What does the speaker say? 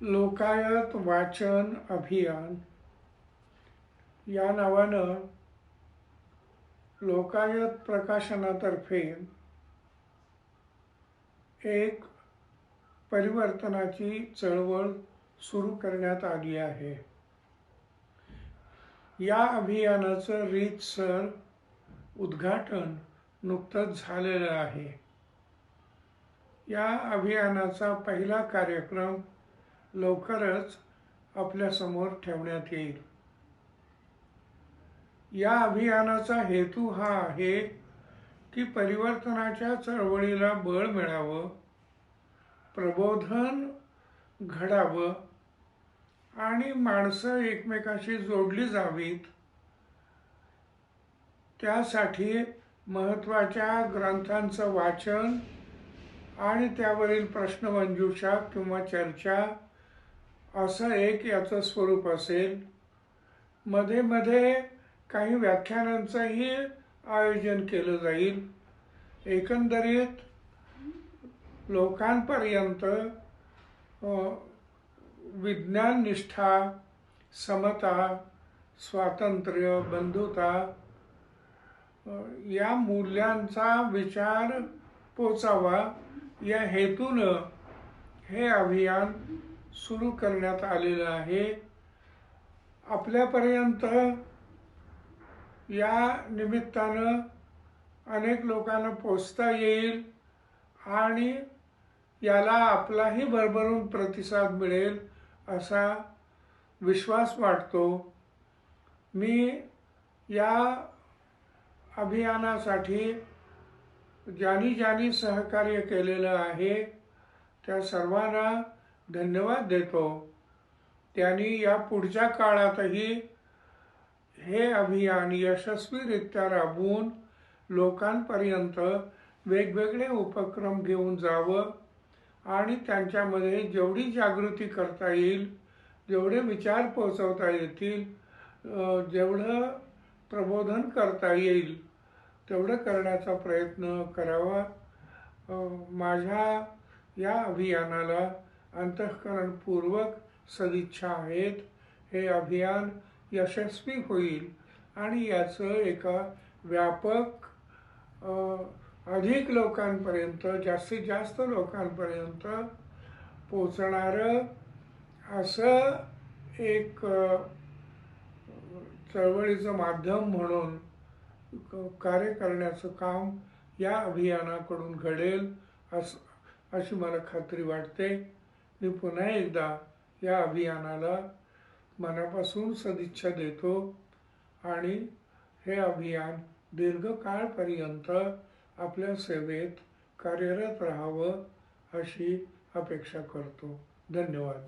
लोकायत वाचन अभियान. या नावानं लोकायत प्रकाशनातर्फे एक परिवर्तनाची चळवळ सुरू करण्यात आली आहे. या अभियानाचं रीतसर उद्घाटन नुकतंच झालेलं आहे. या अभियानाचा पहिला कार्यक्रम लवकरच आपल्यासमोर ठेवण्यात येईल. या अभियानाचा हेतू हा आहे की परिवर्तनाच्या चळवळीला बळ मिळावं प्रबोधन घडावं आणि माणसं एकमेकाशी जोडली जावीत. त्यासाठी महत्त्वाच्या ग्रंथांचं वाचन आणि त्यावरील प्रश्नमंजुषा किंवा चर्चा असं एक याचं स्वरूप असेल. मध्ये मध्ये काही व्याख्यानांचंही आयोजन केलं जाईल. एकंदरीत लोकांपर्यंत विज्ञाननिष्ठा समता स्वातंत्र्य बंधुता या मूल्यांचा विचार पोचावा या हेतूनं हे अभियान सुरू करण्यात आलेलं आहे. आपल्यापर्यंत या निमित्तानं अनेक लोकांना पोचता येईल आणि याला आपलाही भरभरून प्रतिसाद मिळेल असा विश्वास वाटतो. मी या अभियानासाठी ज्यांनी ज्यांनी सहकार्य केलेलं आहे त्या सर्वांना धन्यवाद देतो. त्यांनी या पुढच्या काळातही हे अभियान यशस्वीरित्या राबवून लोकांपर्यंत वेगवेगळे उपक्रम घेऊन जावं आणि त्यांच्यामध्ये जेवढी जागृती करता येईल जेवढे विचार पोचवता येतील जेवढं प्रबोधन करता येईल तेवढं करण्याचा प्रयत्न करावा. माझ्या या अभियानाला अंतःकरणपूर्वक सदिच्छा आहेत. हे अभियान यशस्वी होईल आणि याचं एका व्यापक अधिक लोकांपर्यंत जास्तीत जास्त लोकांपर्यंत पोचणारं असं एक चळवळीचं माध्यम म्हणून कार्य करण्याचं काम या अभियानाकडून घडेल असं अशी मला खात्री वाटते. मी पुन्हा एकदा या अभियानाला मनापासून सदिच्छा देतो आणि हे अभियान दीर्घकाळपर्यंत आपल्या सेवेत कार्यरत राहावं अशी अपेक्षा करतो. धन्यवाद.